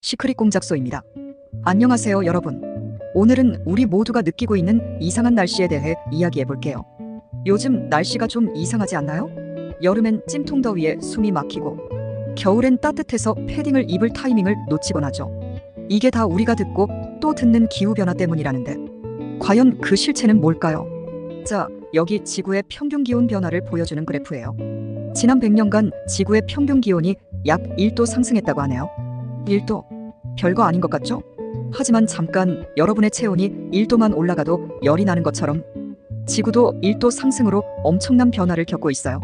시크릿 공작소입니다. 안녕하세요, 여러분. 오늘은 우리 모두가 느끼고 있는 이상한 날씨에 대해 이야기해 볼게요. 요즘 날씨가 좀 이상하지 않나요? 여름엔 찜통 더위에 숨이 막히고, 겨울엔 따뜻해서 패딩을 입을 타이밍을 놓치곤 하죠. 이게 다 우리가 듣고 또 듣는 기후변화 때문이라는데, 과연 그 실체는 뭘까요? 자, 여기 지구의 평균 기온 변화를 보여주는 그래프예요. 지난 100년간 지구의 평균 기온이 약 1도 상승했다고 하네요. 1도. 별거 아닌 것 같죠? 하지만 잠깐 여러분의 체온이 1도만 올라가도 열이 나는 것처럼 지구도 1도 상승으로 엄청난 변화를 겪고 있어요.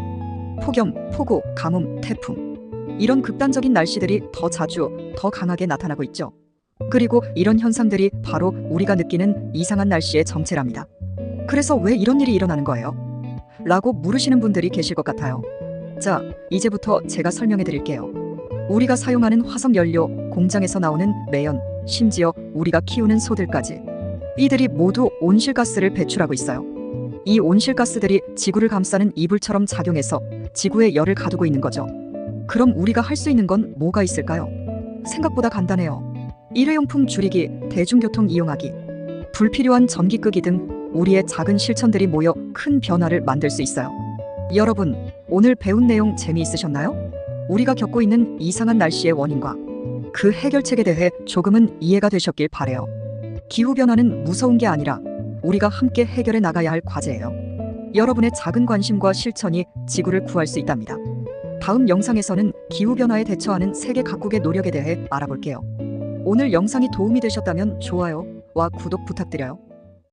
폭염, 폭우, 가뭄, 태풍. 이런 극단적인 날씨들이 더 자주, 더 강하게 나타나고 있죠. 그리고 이런 현상들이 바로 우리가 느끼는 이상한 날씨의 정체랍니다. 그래서 왜 이런 일이 일어나는 거예요? 라고 물으시는 분들이 계실 것 같아요. 자, 이제부터 제가 설명해 드릴게요. 우리가 사용하는 화석 연료, 공장에서 나오는 매연, 심지어 우리가 키우는 소들까지 이들이 모두 온실가스를 배출하고 있어요. 이 온실가스들이 지구를 감싸는 이불처럼 작용해서 지구에 열을 가두고 있는 거죠. 그럼 우리가 할 수 있는 건 뭐가 있을까요? 생각보다 간단해요. 일회용품 줄이기, 대중교통 이용하기, 불필요한 전기 끄기 등 우리의 작은 실천들이 모여 큰 변화를 만들 수 있어요. 여러분, 오늘 배운 내용 재미있으셨나요? 우리가 겪고 있는 이상한 날씨의 원인과 그 해결책에 대해 조금은 이해가 되셨길 바래요. 기후변화는 무서운 게 아니라 우리가 함께 해결해 나가야 할 과제예요. 여러분의 작은 관심과 실천이 지구를 구할 수 있답니다. 다음 영상에서는 기후변화에 대처하는 세계 각국의 노력에 대해 알아볼게요. 오늘 영상이 도움이 되셨다면 좋아요와 구독 부탁드려요.